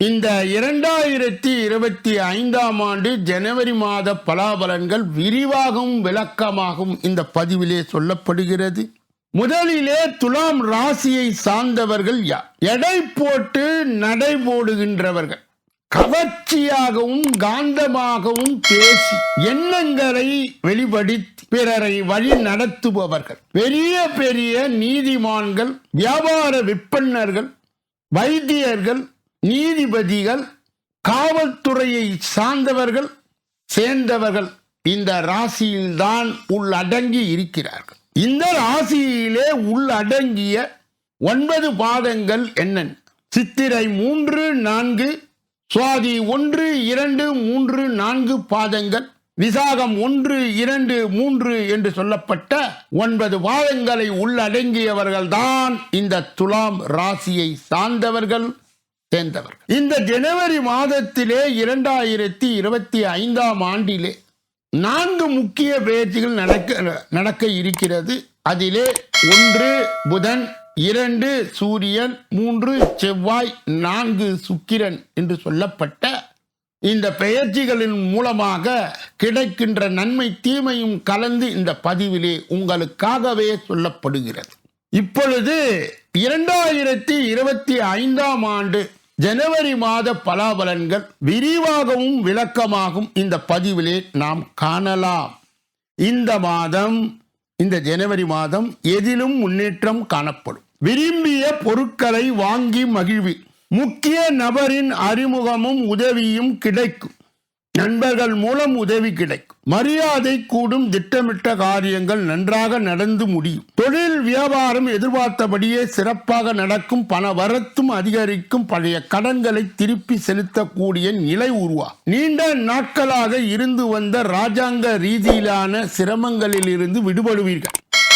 இந்த இரண்டாயிரத்தி இருபத்தி ஐந்தாம் ஆண்டு ஜனவரி மாத பலாபலன்கள் விரிவாகவும் விளக்கமாகவும் இந்த பதிவிலே சொல்லப்படுகிறது. முதலிலே துலாம் ராசியை சார்ந்தவர்கள் யார் எடை போட்டு நடைபோடுகின்றவர்கள் கவர்ச்சியாகவும் காந்தமாகவும் பேசி எண்ணங்களை வெளிப்படுத்தி பிறரை வழி நடத்துபவர்கள். பெரிய பெரிய நீதிமான்கள் வியாபார விற்பனர்கள் வைத்தியர்கள் நீதிபதிகள் காவல்துறையை சார்ந்தவர்கள் சேர்ந்தவர்கள் இந்த ராசியில்தான் உள்ளடங்கி இருக்கிறார்கள். இந்த ராசியிலே உள்ளடங்கிய ஒன்பது பாதங்கள் என்னென்ன சித்திரை மூன்று நான்கு சுவாதி ஒன்று இரண்டு மூன்று நான்கு பாதங்கள் விசாகம் ஒன்று இரண்டு மூன்று என்று சொல்லப்பட்ட ஒன்பது பாதங்களை உள்ளடங்கியவர்கள்தான் இந்த துலாம் ராசியை சார்ந்தவர்கள். சேர்ந்தவர்கள் இந்த ஜனவரி மாதத்திலே இரண்டாயிரத்தி இருபத்தி ஐந்தாம் ஆண்டிலே நான்கு முக்கிய பயிற்சிகள் நடக்க நடக்க இருக்கிறது. அதிலே ஒன்று புதன் இரண்டு சூரியன் மூன்று செவ்வாய் நான்கு சுக்கிரன் என்று சொல்லப்பட்ட இந்த பெயர்ச்சிகளின் மூலமாக கிடைக்கின்ற நன்மை தீமையும் கலந்து இந்த பதிவிலே உங்களுக்காகவே சொல்லப்படுகிறது. இப்பொழுது இரண்டாயிரத்தி இருபத்தி ஐந்தாம் ஆண்டு ஜனவரி மாத பலாபலன்கள் விரிவாகவும் விளக்கமாகவும் இந்த பதிவிலே நாம் காணலாம். இந்த மாதம் இந்த ஜனவரி மாதம் எதிலும் முன்னேற்றம் காணப்படும். விரும்பிய பொருட்களை வாங்கி மகிழ்வி. முக்கிய நபரின் அறிமுகமும் உதவியும் கிடைக்கும். நண்பர்கள் மூலம் உதவி கிடைக்கும். மரியாதை கூடும் திட்டமிட்ட காரியங்கள் நன்றாக நடந்து முடியும். தொழில் வியாபாரம் எதிர்பார்த்தபடியே சிறப்பாக நடக்கும் பண வரத்தும் அதிகரிக்கும் பழைய கடன்களை திருப்பி செலுத்தக்கூடிய நிலை உருவா நீண்ட நாட்களாக இருந்து வந்த ராஜாங்க ரீதியிலான சிரமங்களில் இருந்து விடுபடுவீர்கள்.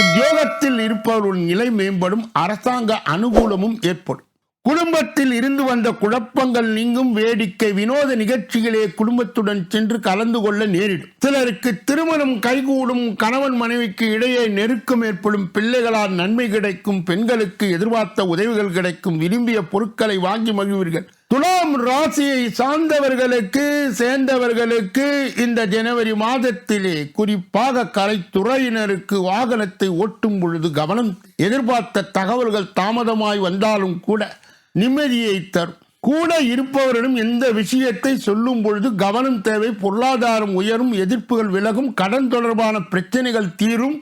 உத்தியோகத்தில் இருப்பவர்கள் நிலை மேம்படும் அரசாங்க அனுகூலமும் ஏற்படும். குடும்பத்தில் இருந்து வந்த குழப்பங்கள் நீங்கும் வேடிக்கை வினோத நிகழ்ச்சிகளே குடும்பத்துடன் சென்று கலந்து கொள்ள நேரிடும். சிலருக்கு திருமணம் கைகூடும் கணவன் மனைவிக்கு இடையே நெருக்கம் ஏற்படும் பிள்ளைகளால் நன்மை கிடைக்கும் பெண்களுக்கு எதிர்பார்த்த உதவிகள் கிடைக்கும் விரும்பிய பொருட்களை வாங்கி மகிழ்வீர்கள். துலாம் ராசியை சார்ந்தவர்களுக்கு சேர்ந்தவர்களுக்கு இந்த ஜனவரி மாதத்திலே குறிப்பாக கலைத்துறையினருக்கு வாகனத்தை ஓட்டும் பொழுது கவனம். எதிர்பார்த்த தகவல்கள் தாமதமாய் வந்தாலும் கூட நிம்மதியை தரும் கூட இருப்பவரிடம் எந்த விஷயத்தை சொல்லும் பொழுது கவனம் தேவை பொருளாதாரம் உயரும் எதிர்ப்புகள் விலகும் கடன் தொடர்பான பிரச்சனைகள் தீரும்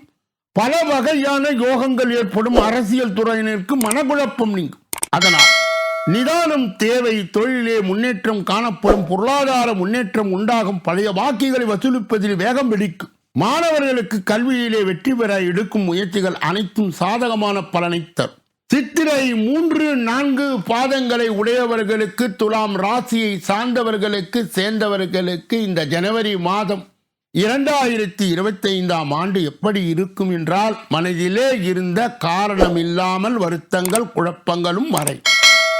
பல வகையான யோகங்கள் ஏற்படும் அரசியல் துறையினருக்கு மனக்குழப்பம் நீங்கும். அதனால் நிதானம் தேவை தொழிலே முன்னேற்றம் காணப்படும் பொருளாதார முன்னேற்றம் உண்டாகும் பழைய வாக்கிகளை வசூலிப்பதில் வேகம் பிடிக்கும். மாணவர்களுக்கு கல்வியிலே வெற்றி பெற எடுக்கும் முயற்சிகள் அனைத்தும் சாதகமான பலனை தரும். சித்திரை மூன்று நான்கு பாதங்களை உடையவர்களுக்கு துலாம் ராசியை சார்ந்தவர்களுக்கு சேர்ந்தவர்களுக்கு இந்த ஜனவரி மாதம் இரண்டாயிரத்தி இருபத்தைந்தாம் ஆண்டு எப்படி இருக்கும் என்றால் மனதிலே இருந்த காரணமில்லாமல் வருத்தங்கள் குழப்பங்களும் வரை.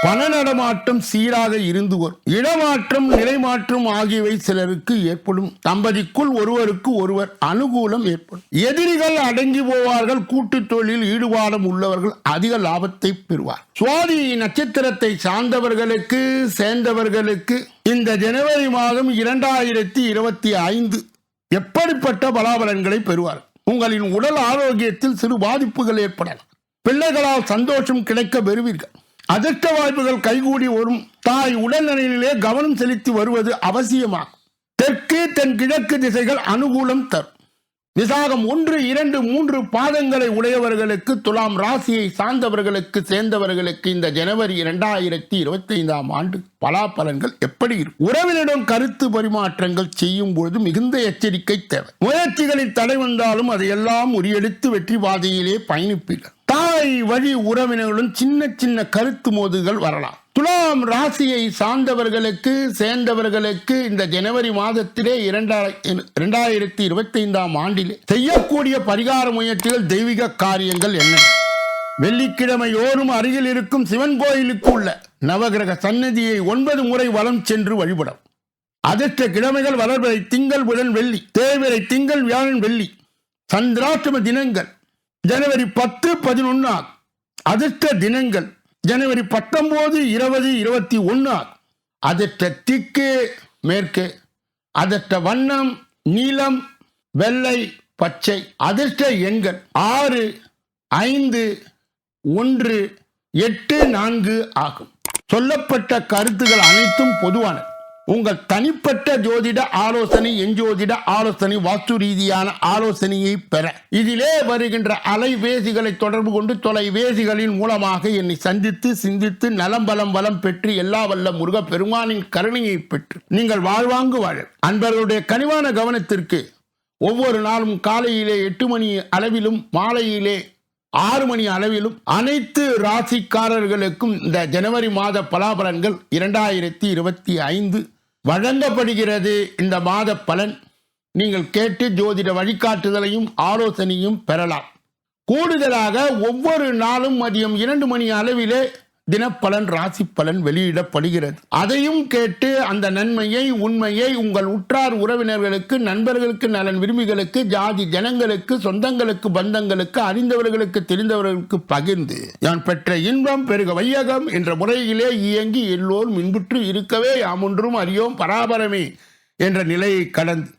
பண நடமாட்டம் சீராக இருந்து வரும் இடமாற்றம் நிலைமாற்றம் ஆகியவை சிலருக்கு ஏற்படும். தம்பதிக்குள் ஒருவருக்கு ஒருவர் அனுகூலம் ஏற்படும். எதிரிகள் அடங்கி போவார்கள் கூட்டு தொழில் ஈடுபாடும் உள்ளவர்கள் அதிக லாபத்தை பெறுவார். சுவாதி நட்சத்திரத்தை சார்ந்தவர்களுக்கு சேர்ந்தவர்களுக்கு இந்த ஜனவரி மாதம் இரண்டாயிரத்தி இருபத்தி ஐந்து எப்படிப்பட்ட பலாபலன்களை பெறுவார் உங்களின் உடல் ஆரோக்கியத்தில் சிறு பாதிப்புகள் ஏற்படலாம். பிள்ளைகளால் சந்தோஷம் கிடைக்க பெறுவீர்கள். அதிர்ஷ்ட வாய்ப்புகள் கைகூடி வரும். தாய் உடல்நிலையிலே கவனம் செலுத்தி வருவது அவசியமாகும். தெற்கு தென் கிழக்கு திசைகள் அனுகூலம் தரும். விசாகம் ஒன்று இரண்டு மூன்று பாதங்களை உடையவர்களுக்கு துலாம் ராசியை சார்ந்தவர்களுக்கு சேர்ந்தவர்களுக்கு இந்த ஜனவரி இரண்டாயிரத்தி இருபத்தி ஐந்தாம் ஆண்டு பலாபலன்கள் எப்படி இருக்கும்? உறவினரிடம் கருத்து பரிமாற்றங்கள் செய்யும் பொழுது மிகுந்த எச்சரிக்கை தேவை. முயற்சிகளில் தடை வந்தாலும் அதையெல்லாம் முறியடித்து வெற்றி பாதையிலே பயணிப்பீர்கள். தாய் வழி உறவினர்களும் சின்ன சின்ன கருத்து மோதுகள் வரலாம். துலாம் ராசியை சார்ந்தவர்களுக்கு சேர்ந்தவர்களுக்கு இந்த ஜனவரி மாதத்திலே இரண்டாயிரத்தி இருபத்தி ஐந்தாம் ஆண்டில் செய்யக்கூடிய பரிகார முயற்சிகள் தெய்வீக காரியங்கள் என்ன? வெள்ளிக்கிழமையோரும் அருகில் இருக்கும் சிவன் கோயிலுக்கு உள்ள நவகிரக சன்னதியை ஒன்பது முறை வலம் சென்று வழிபடும். அதிர்ஷ்ட கிழமைகள் வளர்வரை திங்கள் புதன் வெள்ளி தேவரை திங்கள் வியாழன் வெள்ளி சந்திராஷ்டம தினங்கள் ஜனவரி பத்து பதினொன்னு. அதிர்ஷ்ட தினங்கள். ஜனவரி பத்தொன்பது இருபது இருபத்தி ஒன்று அதிர்ஷ்ட திக்கு மேற்கு. அதிர்ஷ்ட வண்ணம் நீலம் வெள்ளை பச்சை. அதிர்ஷ்ட எண்கள். ஆறு ஐந்து ஒன்று எட்டு நான்கு ஆகும். சொல்லப்பட்ட கருத்துகள் அனைத்தும் பொதுவானது. உங்கள் தனிப்பட்ட ஜோதிட ஆலோசனை எஞ்சோதிட ஆலோசனை வாஸ்து ரீதியான ஆலோசனையை பெற. இதிலே வருகின்ற அலைவேசிகளை தொடர்பு கொண்டு தொலைவேசிகளின் மூலமாக என்னை சந்தித்து சிந்தித்து நலம் பலம் வளம் பெற்று எல்லா வல்ல முருக பெருமானின் கருணையை பெற்று நீங்கள் வாழ்வாங்கு வாழ. அன்பர்களுடைய கனிவான கவனத்திற்கு ஒவ்வொரு நாளும் காலையிலே எட்டு மணி அளவிலும் மாலையிலே ஆறு மணி அளவிலும் அனைத்து ராசிக்காரர்களுக்கும் இந்த ஜனவரி மாத பலாபலன்கள் இரண்டாயிரத்தி இருபத்தி ஐந்து வழங்கப்படுகிறது இந்த மாத பலன். நீங்கள் கேட்டு ஜோதிட வழிகாட்டுதலையும் ஆலோசனையும் பெறலாம். கூடுதலாக ஒவ்வொரு நாளும் மதியம் இரண்டு மணி அளவிலே தினப்பலன் ராசி பலன் வெளியிடப்படுகிறது. அதையும் கேட்டு அந்த நன்மையை உண்மையை உங்கள் உற்றார் உறவினர்களுக்கு நண்பர்களுக்கு நலன் விரும்பிகளுக்கு ஜாதி ஜனங்களுக்கு சொந்தங்களுக்கு பந்தங்களுக்கு அறிந்தவர்களுக்கு தெரிந்தவர்களுக்கு பகிர்ந்து நான் பெற்ற இன்பம் பெருக வையகம் என்ற முறையிலே இயங்கி எல்லோரும் இன்புற்று இருக்கவே யாமொன்றும் அறியோம் பராபரமே என்ற நிலையை கடந்து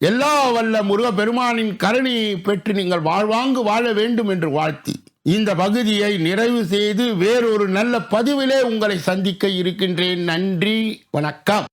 எல்லா வல்ல முருக பெருமானின் கருணையை பெற்று நீங்கள் வாழ்வாங்கு வாழ வேண்டும் என்று வாழ்த்தி இந்த பகுதியை நிறைவு செய்து வேறொரு நல்ல பதிவிலே உங்களை சந்திக்க இருக்கின்றேன். நன்றி வணக்கம்.